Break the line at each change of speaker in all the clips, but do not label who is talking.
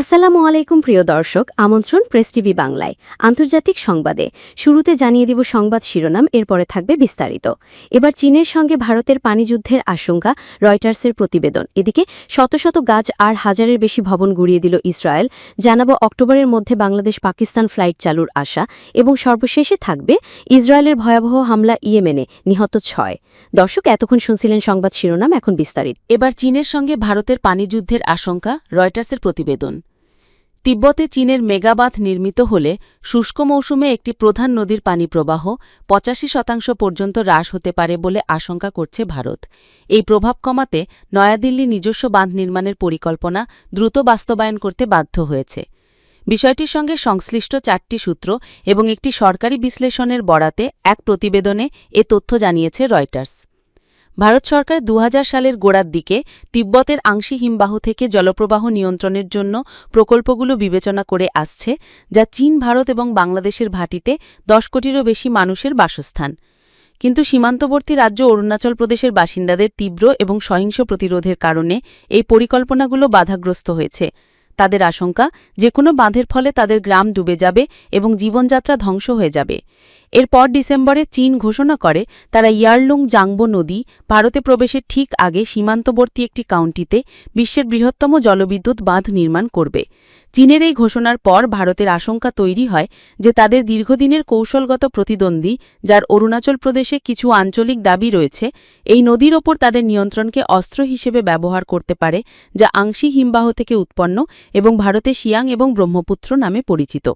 আসসালামু আলাইকুম, প্রিয় দর্শক। আমন্ত্রণ প্রেস টিভি বাংলায়। আন্তর্জাতিক সংবাদে শুরুতে জানিয়ে দিব সংবাদ শিরোনাম, এরপরে থাকবে বিস্তারিত। এবার চীনের সঙ্গে ভারতের পানিযুদ্ধের আশঙ্কা, রয়টার্সের প্রতিবেদন। এদিকে শত শত গাছ আর হাজারের বেশি ভবন গুড়িয়ে দিল ইসরায়েল। জানাব অক্টোবরের মধ্যে বাংলাদেশ পাকিস্তান ফ্লাইট চালুর আশা এবং সর্বশেষে থাকবে ইসরায়েলের ভয়াবহ হামলা ইয়েমেনে, নিহত ছয়। দর্শক, এতক্ষণ শুনছিলেন সংবাদ শিরোনাম, এখন বিস্তারিত।
এবার চীনের সঙ্গে ভারতের পানিযুদ্ধের আশঙ্কা, রয়টার্সের প্রতিবেদন। তিব্বতে চীনের মেগাবাঁধ নির্মিত হলে শুষ্ক মৌসুমে একটি প্রধান নদীর পানি প্রবাহ পঁচাশি শতাংশ পর্যন্ত হ্রাস হতে পারে বলে আশঙ্কা করছে ভারত। এই প্রভাব কমাতে নয়াদিল্লি নিজস্ব বাঁধ নির্মাণের পরিকল্পনা দ্রুত বাস্তবায়ন করতে বাধ্য হয়েছে। বিষয়টির সঙ্গে সংশ্লিষ্ট চারটি সূত্র এবং একটি সরকারি বিশ্লেষণের বরাতে এক প্রতিবেদনে এ তথ্য জানিয়েছে রয়টার্স। ভারত সরকার দু হাজার সালের গোড়ার দিকে তিব্বতের আংশি হিমবাহ থেকে জলপ্রবাহ নিয়ন্ত্রণের জন্য প্রকল্পগুলো বিবেচনা করে আসছে, যা চীন, ভারত এবং বাংলাদেশের ভাটিতে দশ কোটিরও বেশি মানুষের বাসস্থান। কিন্তু সীমান্তবর্তী রাজ্য অরুণাচল প্রদেশের বাসিন্দাদের তীব্র এবং সহিংস প্রতিরোধের কারণে এই পরিকল্পনাগুলো বাধাগ্রস্ত হয়েছে। তাদের আশঙ্কা যে কোনো বাঁধের ফলে তাদের গ্রাম ডুবে যাবে এবং জীবনযাত্রা ধ্বংস হয়ে যাবে। এরপর ডিসেম্বরে চীন ঘোষণা করে, তারা ইয়ারলুং জাংবো নদী, ভারতে প্রবেশের ঠিক আগে সীমান্তবর্তী একটি কাউন্টিতে বিশ্বের বৃহত্তম জলবিদ্যুৎ বাঁধ নির্মাণ করবে। চীনের এই ঘোষণার পর ভারতের আশঙ্কা তৈরি হয় যে তাদের দীর্ঘদিনের কৌশলগত প্রতিদ্বন্দ্বী, যার অরুণাচল প্রদেশে কিছু আঞ্চলিক দাবি রয়েছে, এই নদীর ওপর তাদের নিয়ন্ত্রণকে অস্ত্র হিসেবে ব্যবহার করতে পারে, যা আংশি হিমবাহ থেকে উৎপন্ন এবং ভারতে শিয়াং এবং ব্রহ্মপুত্র নামে পরিচিত।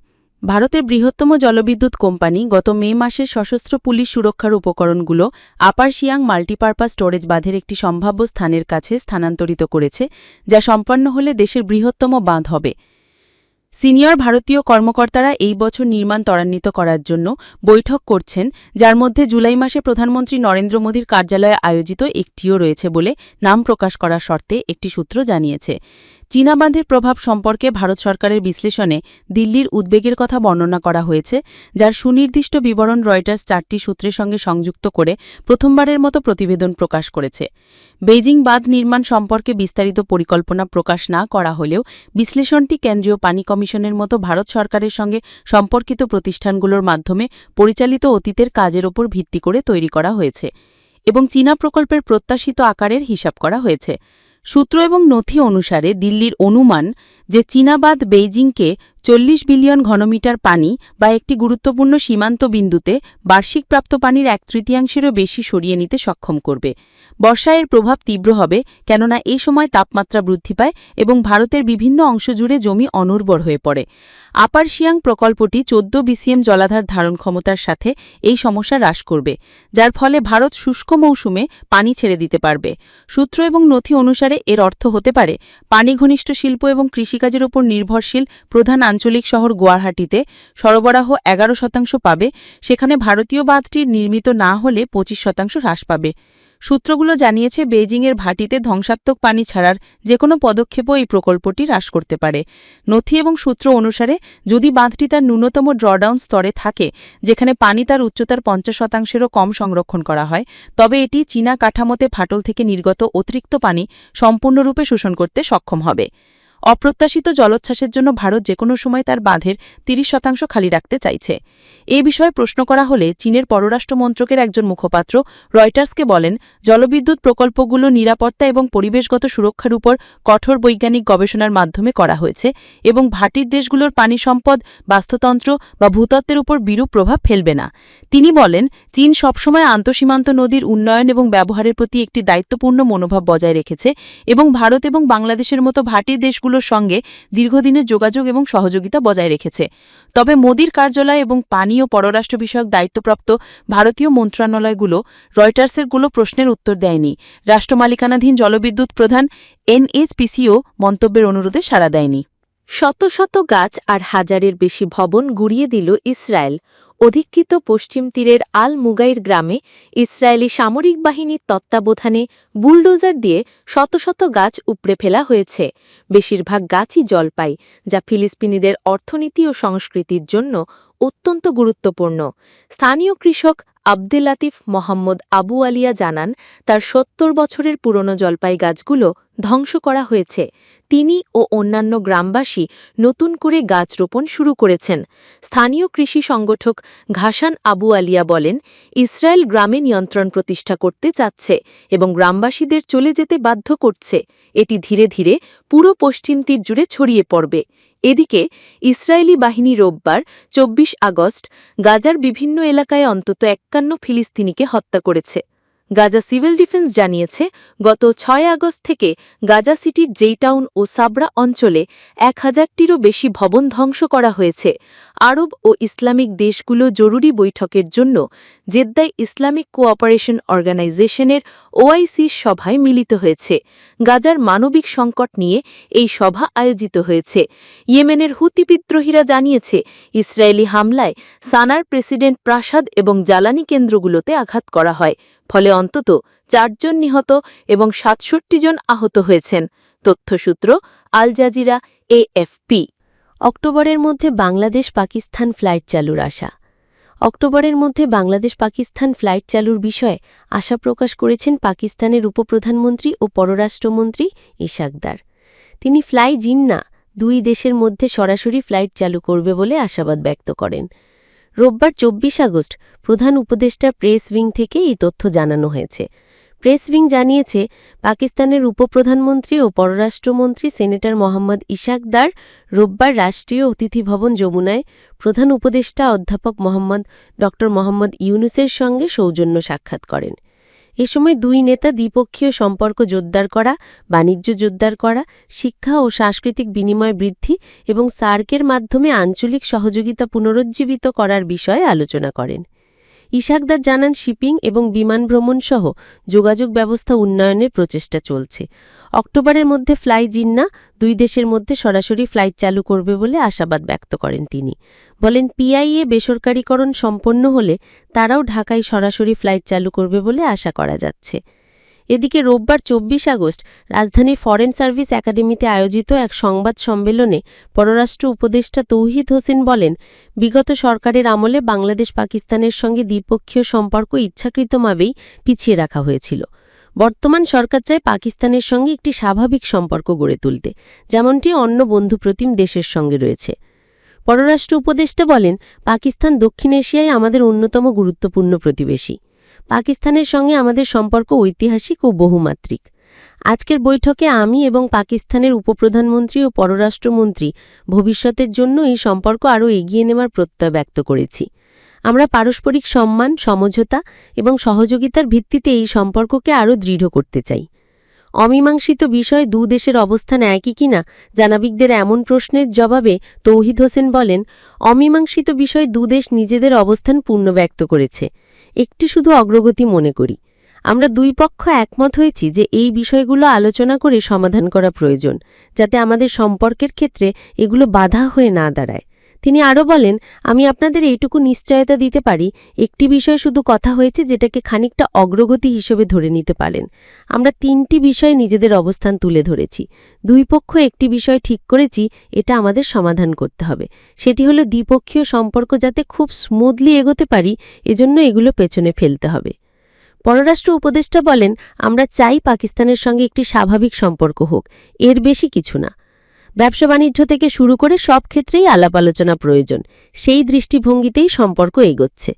ভারতের বৃহত্তম জলবিদ্যুৎ কোম্পানি গত মে মাসে সশস্ত্র পুলিশ সুরক্ষার উপকরণগুলো আপার শিয়াং মাল্টিপারপাস স্টোরেজ বাঁধের একটি সম্ভাব্য স্থানের কাছে স্থানান্তরিত করেছে, যা সম্পন্ন হলে দেশের বৃহত্তম বাঁধ হবে। সিনিয়র ভারতীয় কর্মকর্তারা এই বছর নির্মাণ ত্বরান্বিত করার জন্য বৈঠক করছেন, যার মধ্যে জুলাই মাসে প্রধানমন্ত্রী নরেন্দ্র মোদীর কার্যালয়ে আয়োজিত একটিও রয়েছে বলে নাম প্রকাশ করার শর্তে একটি সূত্র জানিয়েছে। চীনা বাঁধের প্রভাব সম্পর্কে ভারত সরকারের বিশ্লেষণে দিল্লির উদ্বেগের কথা বর্ণনা করা হয়েছে, যার সুনির্দিষ্ট বিবরণ রয়টার্স চারটি সূত্রের সঙ্গে সংযুক্ত করে প্রথমবারের মতো প্রতিবেদন প্রকাশ করেছে। বেইজিং বাঁধ নির্মাণ সম্পর্কে বিস্তারিত পরিকল্পনা প্রকাশ না করা হলেও বিশ্লেষণটি কেন্দ্রীয় পানি কমিশনের মতো ভারত সরকারের সঙ্গে সম্পর্কিত প্রতিষ্ঠানগুলোর মাধ্যমে পরিচালিত অতীতের কাজের ওপর ভিত্তি করে তৈরি করা হয়েছে এবং চীনা প্রকল্পের প্রত্যাশিত আকারের হিসাব করা হয়েছে। সূত্র এবং নথি অনুসারে দিল্লির অনুমান যে চীনাবাদ বেইজিংকে চল্লিশ বিলিয়ন ঘনমিটার পানি বা একটি গুরুত্বপূর্ণ সীমান্ত বিন্দুতে বার্ষিক প্রাপ্ত পানির এক তৃতীয়াংশেরও বেশি সরিয়ে নিতে সক্ষম করবে। বর্ষায়ের প্রভাব তীব্র হবে, কেননা এই সময় তাপমাত্রা বৃদ্ধি পায় এবং ভারতের বিভিন্ন অংশ জুড়ে জমি অনুর্বর হয়ে পড়ে। আপার শিয়াং প্রকল্পটি চোদ্দ বিসিএম জলাধার ধারণ ক্ষমতার সাথে এই সমস্যা হ্রাস করবে, যার ফলে ভারত শুষ্ক মৌসুমে পানি ছেড়ে দিতে পারবে। সূত্র এবং নথি অনুসারে এর অর্থ হতে পারে, পানি ঘনিষ্ঠ শিল্প এবং কৃষিকাজের ওপর নির্ভরশীল প্রধান আঞ্চলিক শহর গুয়াহাটিতে সরবরাহ এগারো শতাংশ পাবে, সেখানে ভারতীয় বাঁধটির নির্মিত না হলে পঁচিশ শতাংশ হ্রাস পাবে। সূত্রগুলো জানিয়েছে, বেইজিংয়ের ভাটিতে ধ্বংসাত্মক পানি ছাড়ার যে কোনো পদক্ষেপও এই প্রকল্পটি হ্রাস করতে পারে। নথি এবং সূত্র অনুসারে, যদি বাঁধটি তার ন্যূনতম ড্রডাউন স্তরে থাকে, যেখানে পানি তার উচ্চতার পঞ্চাশ শতাংশেরও কম সংরক্ষণ করা হয়, তবে এটি চীনা কাঠামোতে ফাটল থেকে নির্গত অতিরিক্ত পানি সম্পূর্ণরূপে শোষণ করতে সক্ষম হবে। অপ্রত্যাশিত জলোচ্ছ্বাসের জন্য ভারত যে কোনো সময় তার বাঁধের তিরিশ শতাংশ খালি রাখতে চাইছে। এ বিষয়ে প্রশ্ন করা হলে চীনের পররাষ্ট্র মন্ত্রকের একজন মুখপাত্র রয়টার্সকে বলেন, জলবিদ্যুৎ প্রকল্পগুলো নিরাপত্তা এবং পরিবেশগত সুরক্ষার উপর কঠোর বৈজ্ঞানিক গবেষণার মাধ্যমে করা হয়েছে এবং ভাটির দেশগুলোর পানি সম্পদ, বাস্তুতন্ত্র বা ভূতত্ত্বের উপর বিরূপ প্রভাব ফেলবে না। তিনি বলেন, চীন সবসময় আন্তঃসীমান্ত নদীর উন্নয়ন এবং ব্যবহারের প্রতি একটি দায়িত্বপূর্ণ মনোভাব বজায় রেখেছে এবং ভারত এবং বাংলাদেশের মতো ভাটির দেশগুলো দেশগুলোর সঙ্গে দীর্ঘদিনের যোগাযোগ এবং সহযোগিতা বজায় রেখেছে। তবে মোদীর কার্যালয় এবং পানি ও পররাষ্ট্র বিষয়ক দায়িত্বপ্রাপ্ত ভারতীয় মন্ত্রণালয়গুলো রয়টার্সেরগুলো প্রশ্নের উত্তর দেয়নি। রাষ্ট্রমালিকানাধীন জলবিদ্যুৎ প্রধান এনএইচপিসিও মন্তব্যের অনুরোধে সাড়া দেয়নি।
শত শত গাছ আর হাজারের বেশি ভবন গুড়িয়ে দিল ইসরায়েল। অধিকৃত পশ্চিম তীরের আল মুগাইর গ্রামে ইসরায়েলি সামরিক বাহিনীর তত্ত্বাবধানে বুলডোজার দিয়ে শত শত গাছ উপড়ে ফেলা হয়েছে। বেশিরভাগ গাছই জলপাই, যা ফিলিস্তিনিদের অর্থনীতি ও সংস্কৃতির জন্য অত্যন্ত গুরুত্বপূর্ণ। স্থানীয় কৃষক আব্দুল লাতিফ মোহাম্মদ আবু আলিয়া জানান, তার সত্তর বছরের পুরনো জলপাই গাছগুলো
ধ্বংস করা হয়েছে। তিনি ও অন্যান্য গ্রামবাসী নতুন করে গাছ রোপণ শুরু করেছেন। স্থানীয় কৃষি সংগঠক ঘাসান আবু আলিয়া বলেন, ইসরায়েল গ্রামে নিয়ন্ত্রণ প্রতিষ্ঠা করতে চাচ্ছে এবং গ্রামবাসীদের চলে যেতে বাধ্য করছে। এটি ধীরে ধীরে পুরো পশ্চিম তীর জুড়ে ছড়িয়ে পড়বে। এদিকে, ইসরায়েলি বাহিনী রোববার, চব্বিশ আগস্ট, গাজার বিভিন্ন এলাকায় অন্তত একান্ন ফিলিস্তিনিকে হত্যা করেছে। গাজা সিভিল ডিফেন্স জানিয়েছে, গত ছয় আগস্ট থেকে গাজা সিটির জেইটাউন ও সাবরা অঞ্চলে এক হাজারটিরও বেশি ভবন ধ্বংস করা হয়েছে। আরব ও ইসলামিক দেশগুলো জরুরি বৈঠকের জন্য জেদ্দায় ইসলামিক কোঅপারেশন অর্গানাইজেশনের ওআইসি সভায় মিলিত হয়েছে। গাজার মানবিক সংকট নিয়ে এই সভা আয়োজিত হয়েছে। ইয়েমেনের হুতি বিদ্রোহীরা জানিয়েছে, ইসরায়েলি হামলায় সানার প্রেসিডেন্ট প্রাসাদ এবং জ্বালানি কেন্দ্রগুলোতে আঘাত করা হয়। ফলে অন্তত চারজন নিহত এবং সাতষট্টি জন আহত হয়েছেন, তথ্যসূত্র আল জাজিরা, এএফপি। অক্টোবরের মধ্যে বাংলাদেশ পাকিস্তান ফ্লাইট চালুর আশা। অক্টোবরের মধ্যে বাংলাদেশ পাকিস্তান ফ্লাইট চালুর বিষয়ে আশা প্রকাশ করেছেন পাকিস্তানের উপপ্রধানমন্ত্রী ও পররাষ্ট্রমন্ত্রী ইশাকদার তিনি ফ্লাই জিন্না দুই দেশের মধ্যে সরাসরি ফ্লাইট চালু করবে বলে আশাবাদ ব্যক্ত করেন। রোববার চব্বিশ আগস্ট প্রধান উপদেষ্টা প্রেস উইং থেকে এই তথ্য জানানো হয়েছে। প্রেস উইং জানিয়েছে, পাকিস্তানের উপপ্রধানমন্ত্রী ও পররাষ্ট্রমন্ত্রী সেনেটর মোহাম্মদ ইশাকদার রোববার রাষ্ট্রীয় অতিথি ভবন যমুনায় প্রধান উপদেষ্টা অধ্যাপক মোহাম্মদ ড মোহাম্মদ ইউনুসের সঙ্গে সৌজন্য সাক্ষাৎ করেন। এ সময় দুই নেতা দ্বিপক্ষীয় সম্পর্ক জোরদার করা, বাণিজ্য জোরদার করা, শিক্ষা ও সাংস্কৃতিক বিনিময় বৃদ্ধি এবং সার্কের মাধ্যমে আঞ্চলিক সহযোগিতা পুনরুজ্জীবিত করার বিষয়ে আলোচনা করেন। ইশাকদার জানান শিপিং এবং বিমান ভ্রমণ সহ যোগাযোগ ব্যবস্থা উন্নয়নের প্রচেষ্টা চলছে। অক্টোবরের মধ্যে ফ্লাই জিন্না দুই দেশের মধ্যে সরাসরি ফ্লাইট চালু করবে বলে আশাবাদ ব্যক্ত করেন তিনি। বলেন, পিআইএ বেসরকারীকরণ সম্পন্ন হলে তারাও ঢাকায় সরাসরি ফ্লাইট চালু করবে বলে আশা করা যাচ্ছে। এদিকে রোববার চব্বিশ আগস্ট রাজধানীর ফরেন সার্ভিস একাডেমিতে আয়োজিত এক সংবাদ সম্মেলনে পররাষ্ট্র উপদেষ্টা তৌহিদ হোসেন বলেন, বিগত সরকারের আমলে বাংলাদেশ পাকিস্তানের সঙ্গে দ্বিপক্ষীয় সম্পর্ক ইচ্ছাকৃতভাবেই পিছিয়ে রাখা হয়েছিল। বর্তমান সরকার চায় পাকিস্তানের সঙ্গে একটি স্বাভাবিক সম্পর্ক গড়ে তুলতে, যেমনটি অন্য বন্ধুপ্রতিম দেশের সঙ্গে রয়েছে। পররাষ্ট্র উপদেষ্টা বলেন, পাকিস্তান দক্ষিণ এশিয়ায় আমাদের অন্যতম গুরুত্বপূর্ণ প্রতিবেশী। পাকিস্তানের সঙ্গে আমাদের সম্পর্ক ঐতিহাসিক ও বহুমাত্রিক। আজকের বৈঠকে আমি এবং পাকিস্তানের উপপ্রধানমন্ত্রী ও পররাষ্ট্রমন্ত্রী ভবিষ্যতের জন্য এই সম্পর্ক আরও এগিয়ে নেওয়ার প্রত্যয় ব্যক্ত করেছি। আমরা পারস্পরিক সম্মান, সমঝোতা এবং সহযোগিতার ভিত্তিতে এই সম্পর্ককে আরও দৃঢ় করতে চাই। অমীমাংসিত বিষয় দু দেশের অবস্থান একই কিনা জানাবিকদের এমন প্রশ্নের জবাবে তৌহিদ হোসেন বলেন, অমীমাংসিত বিষয় দুদেশ নিজেদের অবস্থান পূর্ণ ব্যক্ত করেছে। একটি শুধু অগ্রগতি মনে করি। আমরা দুই পক্ষ একমত হয়েছি যে এই বিষয়গুলো আলোচনা করে সমাধান করা প্রয়োজন, যাতে আমাদের সম্পর্কের ক্ষেত্রে এগুলো বাধা হয়ে না দাঁড়ায়। তিনি আরও বলেন, আমি আপনাদের এইটুকু নিশ্চয়তা দিতে পারি। একটি বিষয় শুধু কথা হয়েছে যেটাকে খানিকটা অগ্রগতি হিসেবে ধরে নিতে পারেন। আমরা তিনটি বিষয়ে নিজেদের অবস্থান তুলে ধরেছি। দুই পক্ষ একটি বিষয় ঠিক করেছি, এটা আমাদের সমাধান করতে হবে। সেটি হলো দ্বিপক্ষীয় সম্পর্ক যাতে খুব স্মুথলি এগোতে পারি, এজন্য এগুলো পেছনে ফেলতে হবে। পররাষ্ট্র উপদেষ্টা বলেন, আমরা চাই পাকিস্তানের সঙ্গে একটি স্বাভাবিক সম্পর্ক হোক। এর বেশি কিছু না। ব্যবসা বাণিজ্য থেকে শুরু করে সব ক্ষেত্রেই আলাপ আলোচনা প্রয়োজন। সেই দৃষ্টিভঙ্গিতেই সম্পর্ক এগোচ্ছে।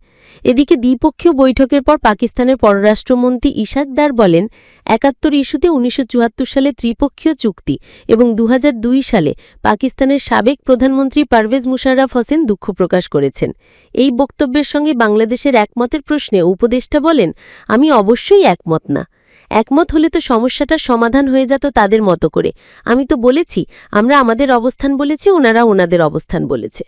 এদিকে দ্বিপক্ষীয় বৈঠকের পর পাকিস্তানের পররাষ্ট্রমন্ত্রী ইশাকদার বলেন, একাত্তর ইস্যুতে উনিশশো চুয়াত্তর সালে ত্রিপক্ষীয় চুক্তি এবং দু হাজার দুই সালে পাকিস্তানের সাবেক প্রধানমন্ত্রী পারভেজ মুশাররফ হোসেন দুঃখ প্রকাশ করেছেন। এই বক্তব্যের সঙ্গে বাংলাদেশের একমতের প্রশ্নে উপদেষ্টা বলেন, আমি অবশ্যই একমত না। একমত হলে তো সমস্যাটার সমাধান হয়ে যেত তাদের মতো করে। আমি তো বলেছি, আমরা আমাদের অবস্থান বলেছি, ওনারা ওনাদের অবস্থান বলেছে।